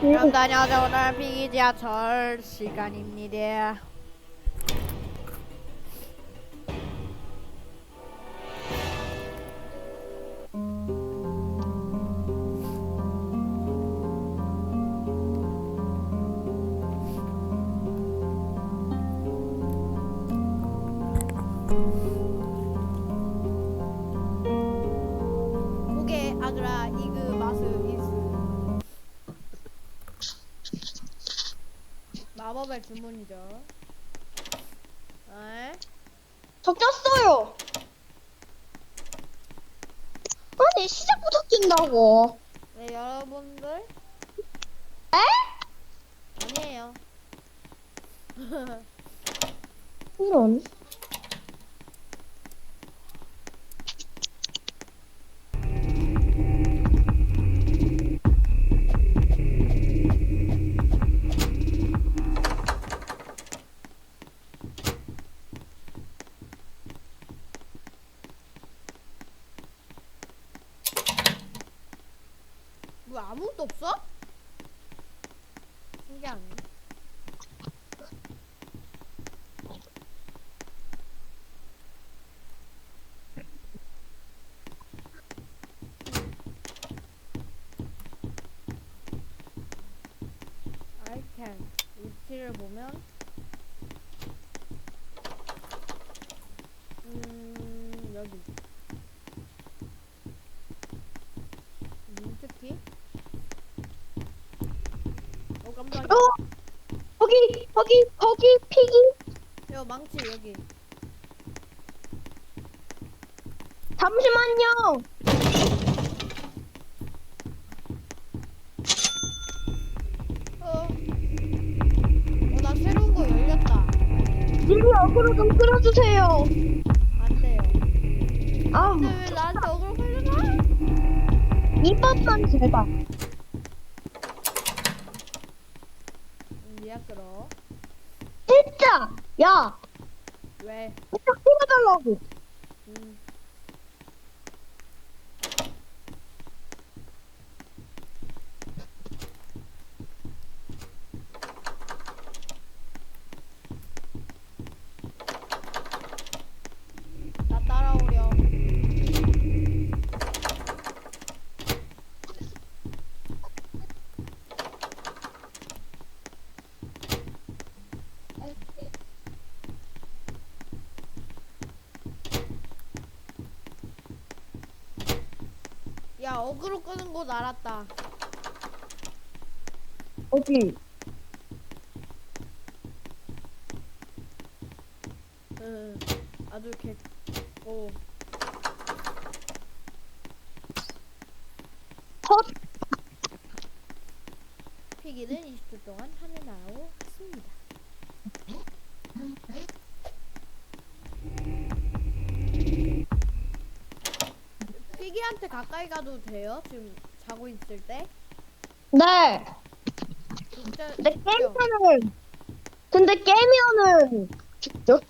그럼 다녀오자 오늘 비기 지하철 시간입니다. 마법의 주문이죠. 네. 적혔어요. 아니 시작부터 낀다고. 네 여러분들 에? 아니에요. 이런. 뭐 아무것도 없어? 신기하네. 아이템 위치를 보면 음 여기 민트키 어 깜짝이야 어? 거기 거기 거기 피기. 야 망치 여기 잠시만요. 어. 어, 나 새로운 거 열렸다. 님이 어그로 좀 끌어주세요. 안 돼요. 아 근데 왜 나한테 어그로 걸려나? 이번만 제발. 음, 미야 끌어. 진짜. 야. 왜? 진짜 끌어달라고. 음. 나 따라오렴. 야 어그로 끄는 곳 알았다. 어디? 응. 아주 개. 오. 컷. 피기는 20초 동안 하늘 나라로 갔습니다. 피기한테 가까이 가도 돼요? 지금 자고 있을 때? 네. 진짜 근데. 깨면은 근데 깨면은 죽죠?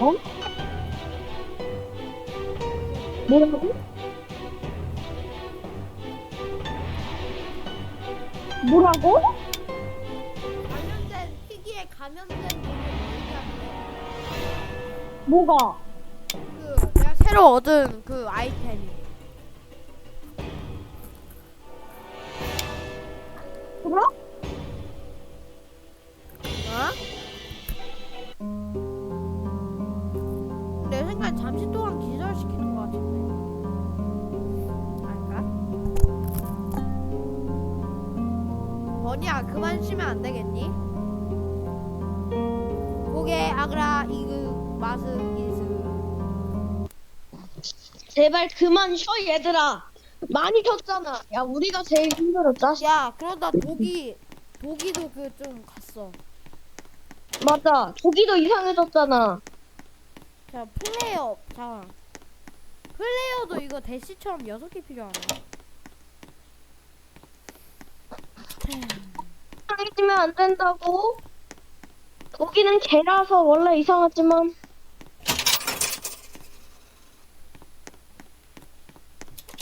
어? 뭐라고? 뭐라고? 감염된 피기에 감염된. 뭐가? 그 내가 새로 얻은 그 아이템이 내 생각에 잠시 동안 기절시키는 것 같은데 아닌가? 버니야 그만 쉬면 안 되겠니? 고개 아그라 이그 마스 이스 제발 그만 쉬어 얘들아 많이 쉬었잖아 야 우리가 제일 힘들었다 야 그러다 독이 도기도 그 좀 갔어. 맞아. 저기도 이상해졌잖아. 자 플레이어 자 플레이어도 이거 대시처럼 6개 필요하네. 이상해지면 안 된다고. 거기는 개라서 원래 이상하지만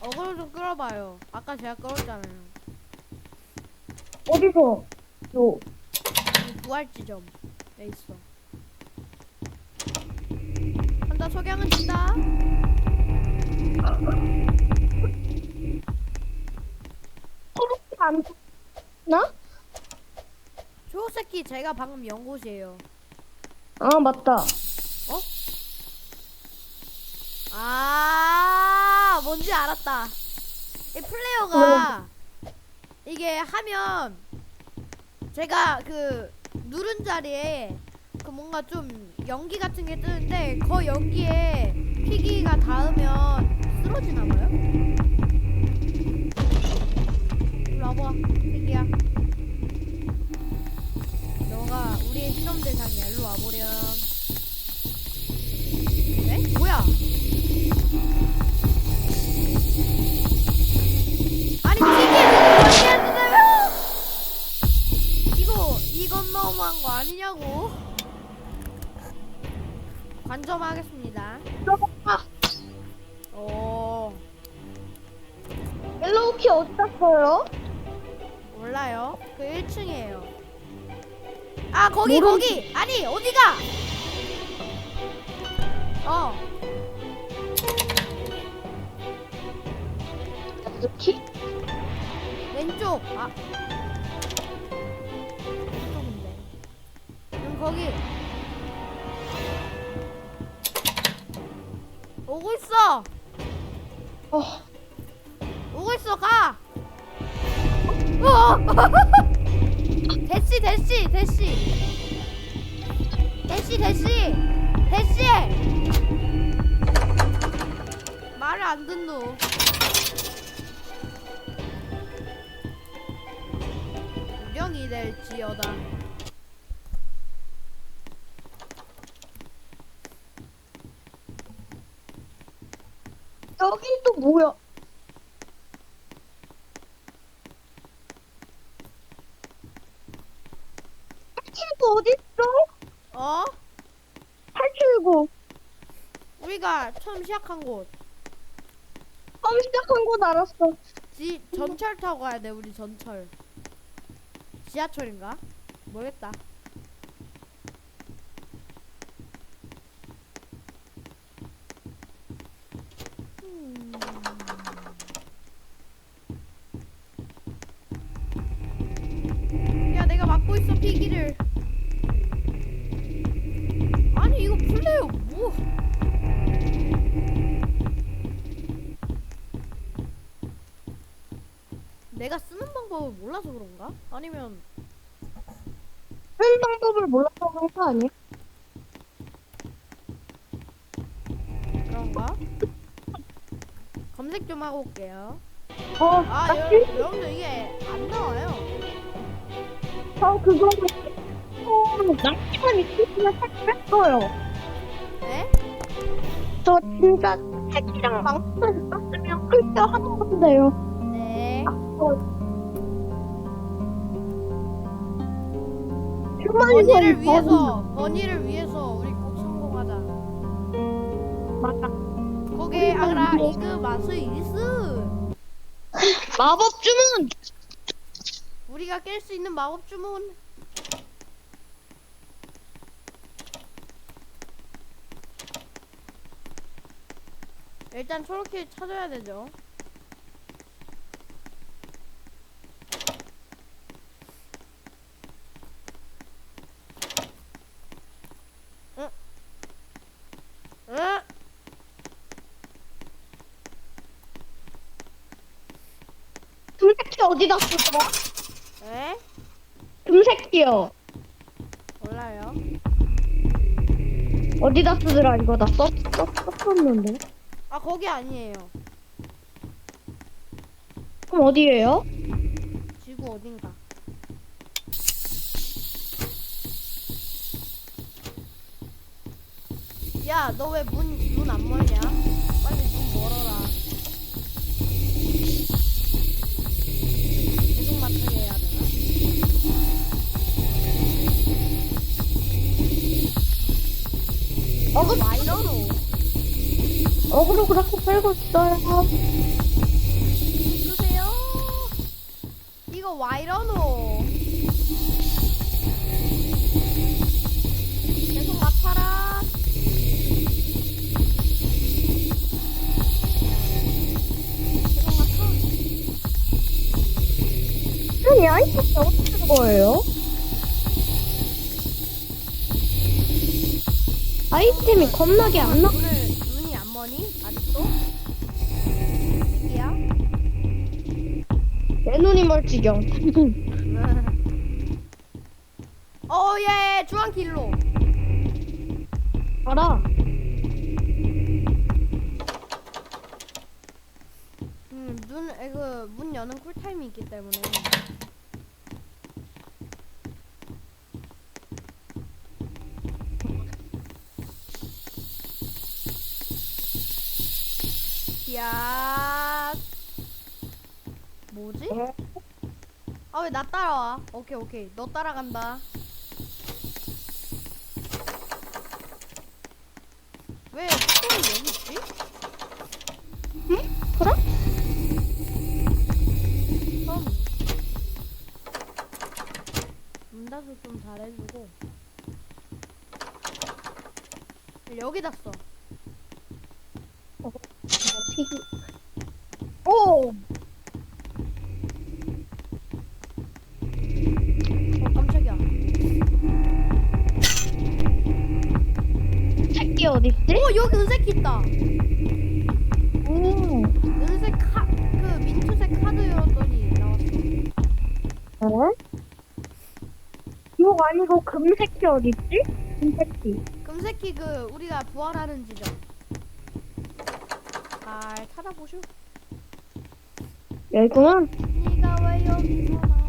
어그로 좀 끌어봐요. 아까 제가 끌었잖아요. 어디서? 요. 이 부활 지점 에 있어. 한다 석양은 진다. 초록색 안 나? 초록새끼 제가 방금 연 곳이에요. 아 맞다. 아 뭔지 알았다. 이 플레이어가 이게 하면 제가 그 누른 자리에 그 뭔가 좀 연기 같은 게 뜨는데 그 연기에 피기가 닿으면 쓰러지나 봐요. 와봐 피기야. 너가 우리의 실험 대상이야. 일로 와보렴. 네? 뭐야? 관점하겠습니다. 아, 오 옐로우키 어디 갔어요? 몰라요. 그 1층이에요. 아 거기 거기 아니 어디가? 어 옐로우키? 왼쪽 아 왼쪽인데 그럼 거기 오고 있어. 어. 오고 있어 가. 어! 대시 대시 대시. 대시 대시. 대시. 말을 안 듣노. 유령이 될지어다 여긴 또 뭐야? 탈출구 어디 있어? 어? 탈출구. 우리가 처음 시작한 곳 처음 시작한 곳 알았어. 지, 전철 타고 가야 돼 우리 전철 지하철인가? 모르겠다 몰라서 그런가? 아니면 쓰는 방법을 몰라서 그런 거 아니야? 그런가? 검색 좀 하고 올게요. 어, 아, 나 여러분, 여러분들 이게 안 나와요. 저 그거 어, 낭만 있으시면 탈출했어요. 네? 저 진짜 책이랑 망치만 있었으면 클리어 하는 건데요. 네. 휴 먼에서 버니를 위해서, 버니를 위해서 우리 꼭 성공하자. 맞아. 거기 아라 이그 마스 이스. 마법 주문. 우리가 깰 수 있는 마법 주문. 일단 초록길 찾아야 되죠. 어디다 쓰더라? 에? 금색이요. 몰라요. 어디다 쓰더라 이거 나 썼, 썼, 썼었는데. 아 거기 아니에요. 그럼 어디에요? 지구 어딘가. 야 너 왜 문 문 안 멀냐? 어그, 와 이러노? 어그로 그렇게 끌고 있어요. 주세요. 이거 와 이러노? 계속 맡아라. 계속 맡아. 아니, 아이템이 어떻게 된 거예요? 아이템이 겁나게 안 나. 눈이 안 머니? 아직도? 이야? 내 눈이 멀지경. 어, 예, 예, 주황 길로. 알아. 음, 눈, 에, 그, 문 여는 쿨타임이 있기 때문에. 야 뭐지? 아, 왜 나 따라와? 오케이, 오케이. 너 따라간다. 왜 스톤이 여기 있지? 그래? 처음. 문다수 좀 잘해주고. 여기다 써. 오! 어, 깜짝이야. 새끼 어딨지? 오, 여기 은색 있다. 오. 은색 카, 그 민트색 카드 열었더니 나왔어. 어? 이거 아니고 금새끼 어딨지? 금새끼. 금색이 그 우리가 부활하는 지점. 잘 찾아보슈. 여기구만. 네가 왜 여기서 나와?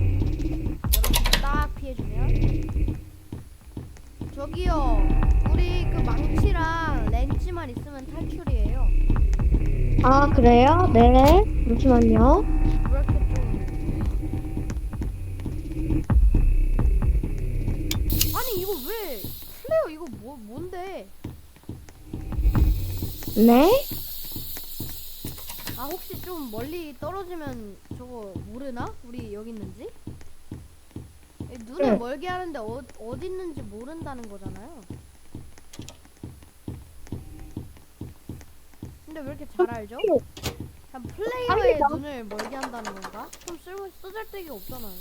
이렇게 딱 피해주면 저기요 우리 그 망치랑 렌즈만 있으면 탈출이에요 아, 그래요? 네. 잠시만요. 네? 아 혹시 좀 멀리 떨어지면 저거 모르나? 우리 여기 있는지? 이 눈을 네. 멀게 하는데 어, 어디 있는지 모른다는 거잖아요. 근데 왜 이렇게 잘 알죠? 그냥 플레이어의 아니다. 눈을 멀게 한다는 건가? 좀 쓸모 쓰잘데기 없잖아요.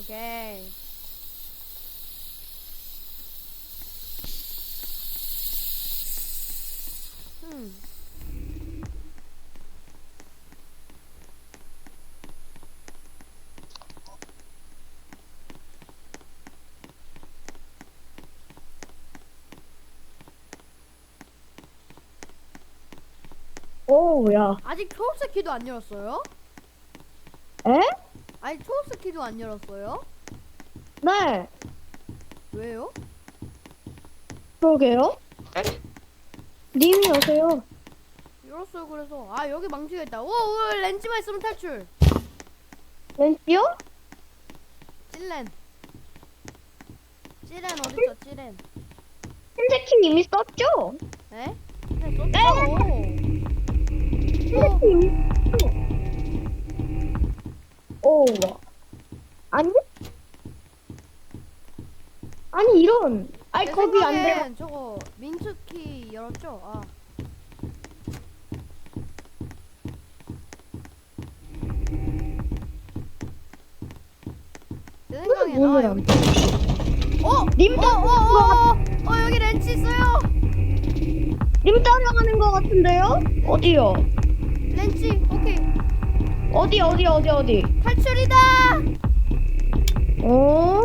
오케이. 음. 오, 야. 아직 초록색 키도 안 열었어요? 에? 아직 초록색 키도 안 열었어요? 네. 왜요? 그러게요. 님이 오세요. 열었어요 그래서 아 여기 망치가 있다 오, 오 렌즈만 있으면 탈출 왠지요? 찔렌 찔렌 어딨어 찔렌 흰색팀 이미 썼죠? 에? 네 썼죠? 오, 아니? 아니, 이런. 아이, 내 거기 안 돼. 생각엔 저거 민트키 열었죠? 아 내 생각엔 문을 아안 여기 어? 님 어, 어, 어, 어, 어, 여기 렌치 있어요. 님 따라가는 것 같은데요? 어디요? 렌치, 오케이. 어디, 어디, 어디, 어디? 탈출이다. 어?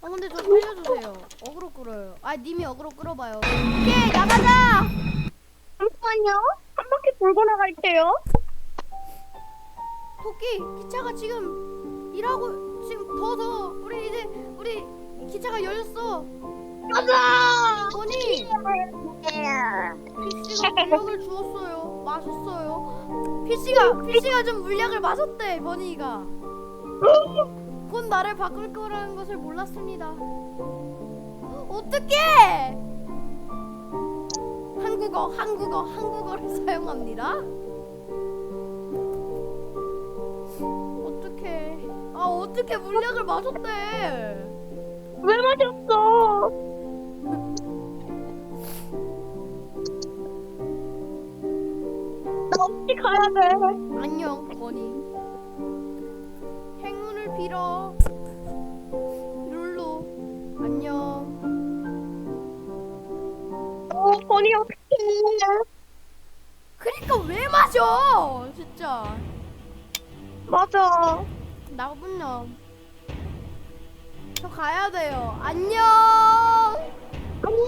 아, 근데 저 살려주세요. 어그로 끌어요. 아, 님이 어그로 끌어봐요. 오케이, 나가자. 잠깐만요. 한 바퀴 돌고 나갈게요. 토끼 기차가 지금 일하고 지금 더더 우리 이제 우리 기차가 열렸어 가자. PC가 물약을 주었어요. 마셨어요. PC가 PC가 좀 물약을 마셨대 버니가. 곧 나를 바꿀 거라는 것을 몰랐습니다. 어떡해! 한국어 한국어 한국어를 사용합니다? 어떡해. 아 어떡해. 물약을 마셨대. 왜 마셨어? 나 없이 가야 돼. 안녕 버니 행운을 빌어 룰루 안녕 어, 버니 어떡해. 그니까 왜 마셔 진짜 맞아. 나쁜 놈 저 가야 돼요 안녕 안녕.